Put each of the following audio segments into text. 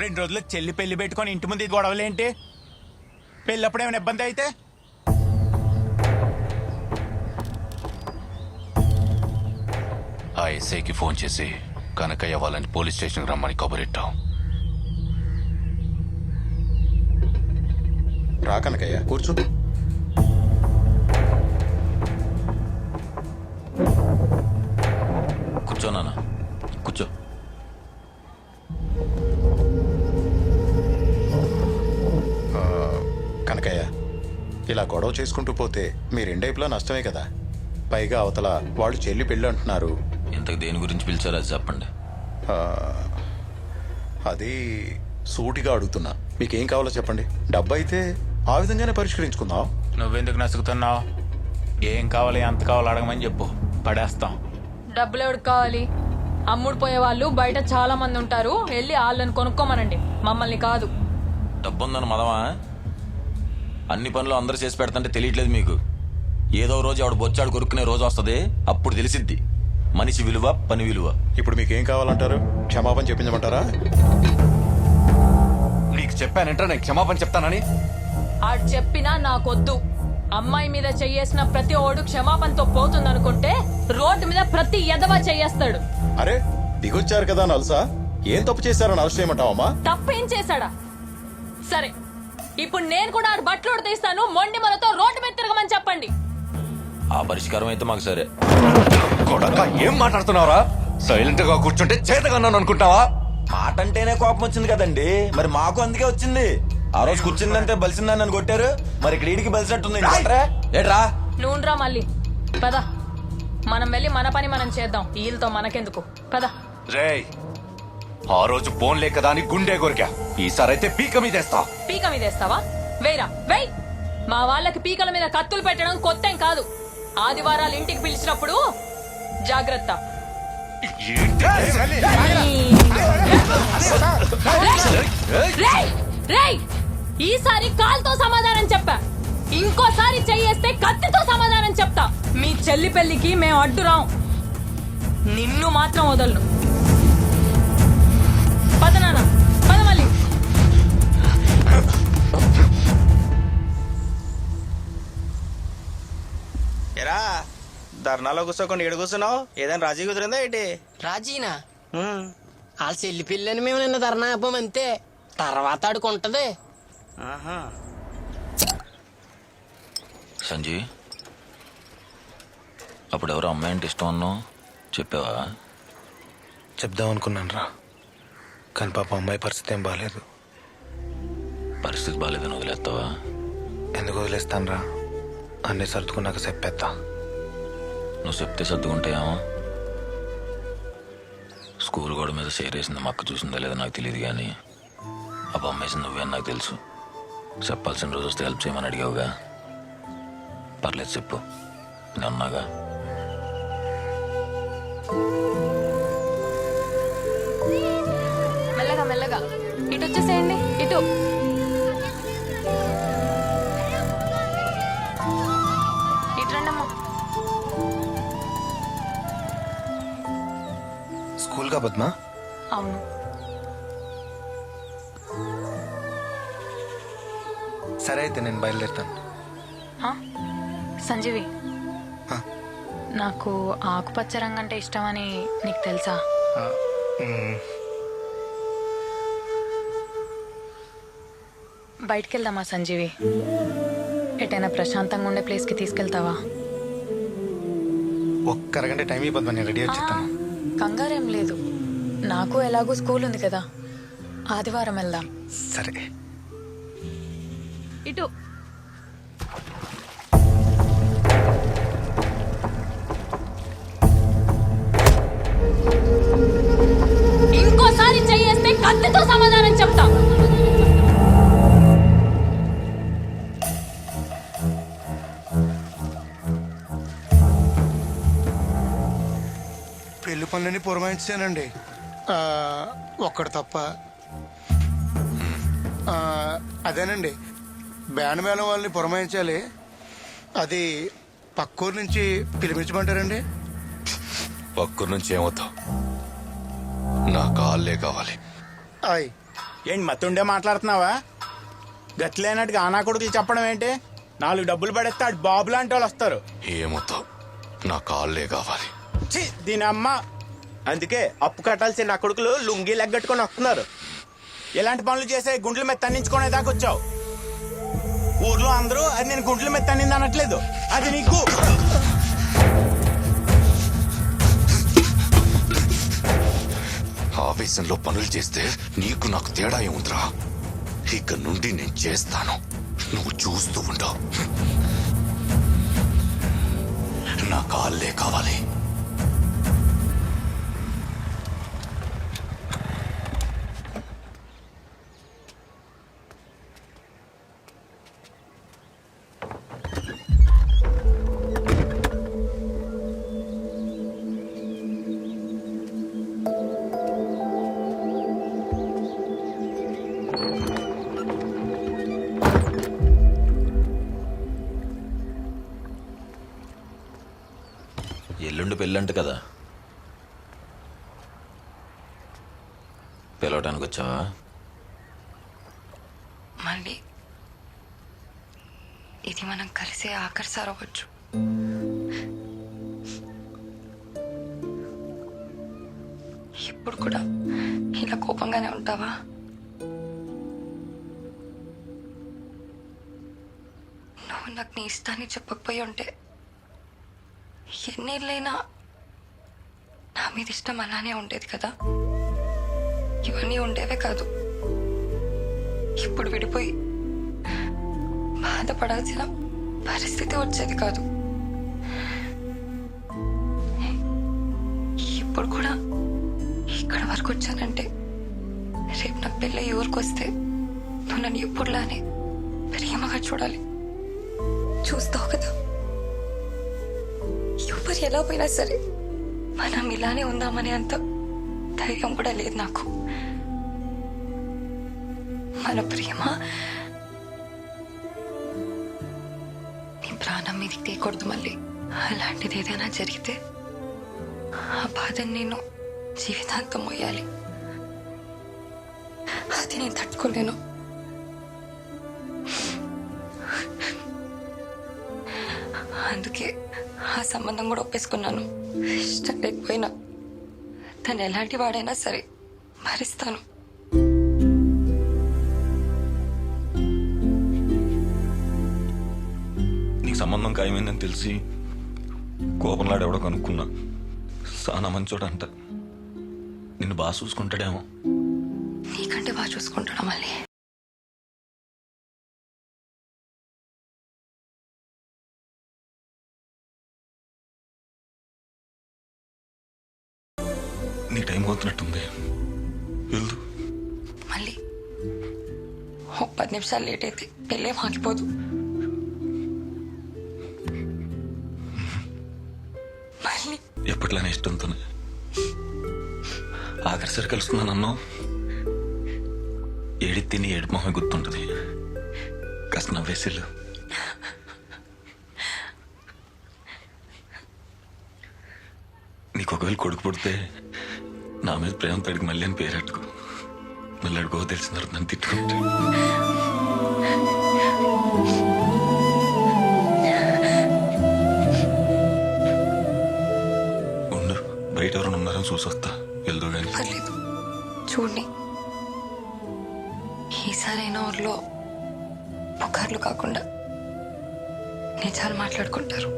రెండు రోజులు చెల్లి పెళ్ళి పెట్టుకొని ఇంటి ముందు గొడవలేంటి పెళ్ళప్పుడు ఏమైనా ఇబ్బంది అయితే? ఆ ఎస్ఐకి ఫోన్ చేసి కనకయ్య వాళ్ళని పోలీస్ స్టేషన్కి రమ్మని కబురెట్టాం. రా కనకయ్య కూర్చో. ఇలా గొడవ చేసుకుంటూ పోతే మీ రెండైపులా నష్టమే కదా. పైగా అవతల వాళ్ళు చెల్లి పెళ్ళి అంటున్నారు. ఇంతకు దేని గురించి పిలిచారో అది చెప్పండి. ఆ, అది సూటిగా అడుగుతున్నా. మీకేం కావాలో చెప్పండి. డబ్బు అయితే ఆ విధంగానే పరిష్కరించుకుందాం. నువ్వెందుకు నసుకుతున్నావు ఏం కావాలి ఎంత కావాలో అడగమని చెప్పు. పడేస్తాం. డబ్బులు ఎవరికి కావాలి? అమ్ముడు పోయే వాళ్ళు బయట చాలా మంది ఉంటారు. వెళ్ళి వాళ్ళని కొనుక్కోమనండి. మమ్మల్ని కాదు. డబ్బుందని మదమా? అన్ని పనులు అందరూ చేసి పెడతంటే తెలియట్లేదు మీకు. ఏదో రోజు ఆవిడ బొచ్చాడు కొరుక్కునే రోజు వస్తుంది అప్పుడు తెలిసిద్ది. మనిషి విలువ పని విలువ. ఇప్పుడు మీకేం కావాలంటారు? క్షమాపణ చెప్పించమంటారా? నీకు చెప్పానంటే నేను క్షమాపణ చెప్తానని? ఆడు చెప్పినా నాకొద్దు. అమ్మాయి మీద చెయ్యేసిన ప్రతి ఓడు క్షమాపణతో పోతుందనుకుంటే రోడ్డు మీద ప్రతి ఎదవా చెయ్యేస్తాడు అరే దిగొచ్చారు కదా నలుసా? ఏం తప్పు చేశారని అరెస్ట్ చేయమంటావమ్మా? తప్పేం చేశాడా? సరే ఇప్పుడు నేను కూడా ఆడు బట్టలు తీస్తాను మొండి మనతో రోడ్డు మీద తిరగమని చెప్పండి. ఆ పరిష్కారం అయితే మాకు సరే. కొడక ఏం మాట్లాడుతున్నావురా? సైలెంట్గా కూర్చుంటే చేతగన్నాను అనుకుంటావా? మాట అంటేనే కోపం వచ్చింది కదండి. మరి మాకు అందుకే వచ్చింది. ఆ రోజు కూర్చుందంటే బలిసిందని నన్ను కొట్టారు. మరి ఇక్కడ ఈడికి బలిసినట్టుంది. ఏట్రా? నూనెరా మళ్ళీ. పద. మనం వెళ్ళి మన పని మనం చేద్దాం. వీళ్ళతో మనకెందుకు? పద. రేయ్ ఆ రోజు ఫోన్ లేకదా అని గుండె కొరికా ఈసారి అయితే పీక మీదేస్తా. పీక మీద వేస్తావా వేరా వేయ్. మా వాళ్ళకి పీకల మీద కత్తులు పెట్టడం కొత్తేం కాదు. ఆదివారాలు ఇంటికి పిలిచినప్పుడు జాగ్రత్త! ఈసారి కాల్తో సమాధానం చెప్పా. ఇంకోసారి చెయ్యేస్తే కత్తితో సమాధానం చెప్తా. మీ చెల్లి పెళ్ళికి మేము అడ్డురాం. నిన్ను మాత్రం వదలను. పద నాన్న పద మళ్ళీ ఎరా ధర్నాలో కూర్చోకుండా ఏడు కూర్చున్నావు? ఏదైనా రాజీ కుదిరిందా ఏంటి? రాజీనా? ఉమ్. వాళ్ళ చెల్లి పిల్లని మేము నిన్న ధర్నా ఆపాం అంతే. తర్వాత ఆడుకుంటది ఆహా. సంజయ్ అప్పుడు ఎవరో అమ్మాయి అంటే ఇష్టం అన్నావు? చెప్పావా? చెప్దాం అనుకున్నాను రా కానీ పాప అమ్మాయి పరిస్థితి ఏం బాగాలేదు పరిస్థితి బాగాలేదని వదిలేస్తావా? ఎందుకు వదిలేస్తాను రా అన్నీ సర్దుకున్నాక చెప్పేస్తా నువ్వు చెప్తే సర్దుకుంటాయేమో? స్కూల్ గోడ మీద సేరేసింది మా అక్క చూసిందా లేదో నాకు తెలియదు కానీ ఆ బొమ్మేసింది నువ్వే అని నాకు తెలుసు. చెప్పాల్సిన రోజు వస్తే హెల్ప్ చేయమని అడిగావుగా. పర్లేదు చెప్పు. నేను మెల్లగా ఇటు వచ్చేసేయండి ఇటు. ఇటు రండమ్మా. స్కూల్ కా పద్మా? అవును. సరే అయితే నేను బయలుదేరుతాను? సంజీవి? నాకు ఆకుపచ్చ రంగు అంటే ఇష్టమని నీకు తెలుసా? బయటికి వెళ్దామా సంజీవి? ఎటైనా ప్రశాంతంగా ఉండే ప్లేస్కి తీసుకెళ్తావా? ఒక్క అరగంట టైం పద్మా నేను రెడీ వచ్చేస్తాను కంగారేం లేదు. నాకు ఎలాగో స్కూల్ ఉంది కదా. ఆదివారం వెళ్దాం. సరే. ఇటు. ఇంకోసారి చెయ్యేస్తే కత్తితో సమాధానం చెప్తా. పెళ్ళి పనులని పురమాయించానండి ఆ, ఒక్కడు తప్ప. ఆ, అదేనండి. బ్యాండ్ మేళం వాళ్ళని పురమాయించాలి. అది పక్కూరు నుంచి పిలిపించమంటారండి? పక్కన నుంచి ఏమవుతావు? నా కాళ్ళే కావాలి. ఆయ్. ఏంటి మత్తుండే మాట్లాడుతున్నావా? గట్లేనట్టుగా ఆనా కొడుకులు చెప్పడం ఏంటి? నాలుగు డబ్బులు పడేస్తే ఆడు బాబు లాంటి వాళ్ళు వస్తారు. ఏమొద్దు నా కాళ్ళే కావాలి. ఛీ, దీని అమ్మ అందుకే అప్పు కట్టాల్సిన నా కొడుకులు లుంగీ లెగ్గట్టుకొని వస్తున్నారు. ఎలాంటి పనులు చేసే గుండ్ల మీద తన్నించుకునే దాకా వచ్చావు. ఊర్లో అందరూ అది నేను గుండ్ల మీద తన్నింది అనట్లేదు. అది నీకు. ఆవేశంలో పనులు చేస్తే నీకు నాకు తేడా ఏముందిరా? ఇక నుండి నేను చేస్తాను. నువ్వు చూస్తూ ఉండవు. నా కాళ్ళే కావాలి. పెళ్ళంట కదా. పిలవటానికి వచ్చావా మళ్ళీ ఇది మనం కలిసే ఆఖరి అవ్వచ్చు. ఇప్పుడు కూడా ఇలా కోపంగానే ఉంటావా? నువ్వు నాకు నీ ఇష్టాన్ని చెప్పకపోయి ఉంటే ఎన్నేళ్ళైనా నా మీద ఇష్టం అలానే ఉండేది కదా. ఇవన్నీ ఉండేవే కాదు. ఇప్పుడు విడిపోయి బాధపడాల్సిన పరిస్థితి వచ్చేది కాదు. ఇప్పుడు కూడా ఇక్కడ వరకు వచ్చానంటే రేపు నా పిల్ల ఊరికి వస్తే నువ్వు నన్ను ఎప్పుడులానే ప్రేమగా చూడాలి. చూస్తావు కదా. ఎవరు ఎలా పోయినా సరే మనం ఇలానే ఉందామనే అంత ధైర్యం కూడా లేదు నాకు. మన ప్రేమ నీ ప్రాణం మీదకి తీయకూడదు మళ్ళీ. అలాంటిది ఏదైనా జరిగితే ఆ బాధని నేను జీవితాంతం మోయాలి. అది నేను తట్టుకోలేను. అందుకే ఆ సంబంధం కూడా ఒప్పేసుకున్నాను. ఇష్టం లేకపోయినా తను ఎలాంటి వాడైనా సరే భరిస్తాను. నీకు సంబంధం ఖాయమైందని తెలిసి కోపంలాడు ఎవడో కనుక్కున్నా. సానా మంచోడు అంట నిన్ను బాగా చూసుకుంటాడేమో. నీకంటే బాగా చూసుకుంటాడా మళ్ళీ? పది నిమిషాలు లేట్ అయితే పెళ్ళే మాకిపోదు మళ్ళీ. ఎప్పట్లానే ఇష్టంతోనే ఆఖరిసరి కలుసుకున్నాను ఏడి తిని ఏడు మొహం గుర్తుంటుంది. కాస్త నవ్వేసిల్లు నీకు ఒకవేళ కొడుకు పుడితే నా మీద ప్రేమ తడికి మళ్ళీ అని పేరెట్టుకో మళ్ళీ అడుగో తెలిసిన తర్వాత నన్ను తిట్టుకుంటే ఉండు బయట ఎవరైనా ఉన్నారని చూసొస్తా. వెళ్దు కానీ పర్లేదు. చూడండి. ఈసారైనా ఊర్లో పుకార్లు కాకుండా నిజాలు మాట్లాడుకుంటారు.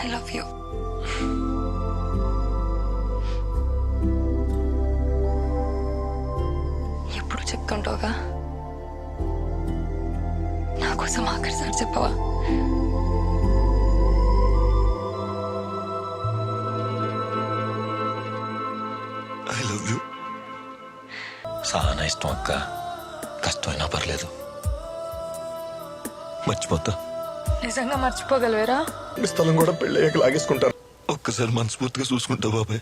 ఐ లవ్ యూ ఎప్పుడు చెప్తుంటావుగా నా కోసం ఆఖరిసారి చెప్పవా? ఐ లవ్ యూ చాలా ఇష్టం అక్క. కష్టమైనా పర్లేదు. మర్చిపోతా. నిజంగా మర్చిపోగలవేరా మీ స్థలం కూడా పెళ్ళయ్యాక లాగేసుకుంటారు ఒక్కసారి మనస్ఫూర్తిగా చూసుకుంటా బాబాయ్.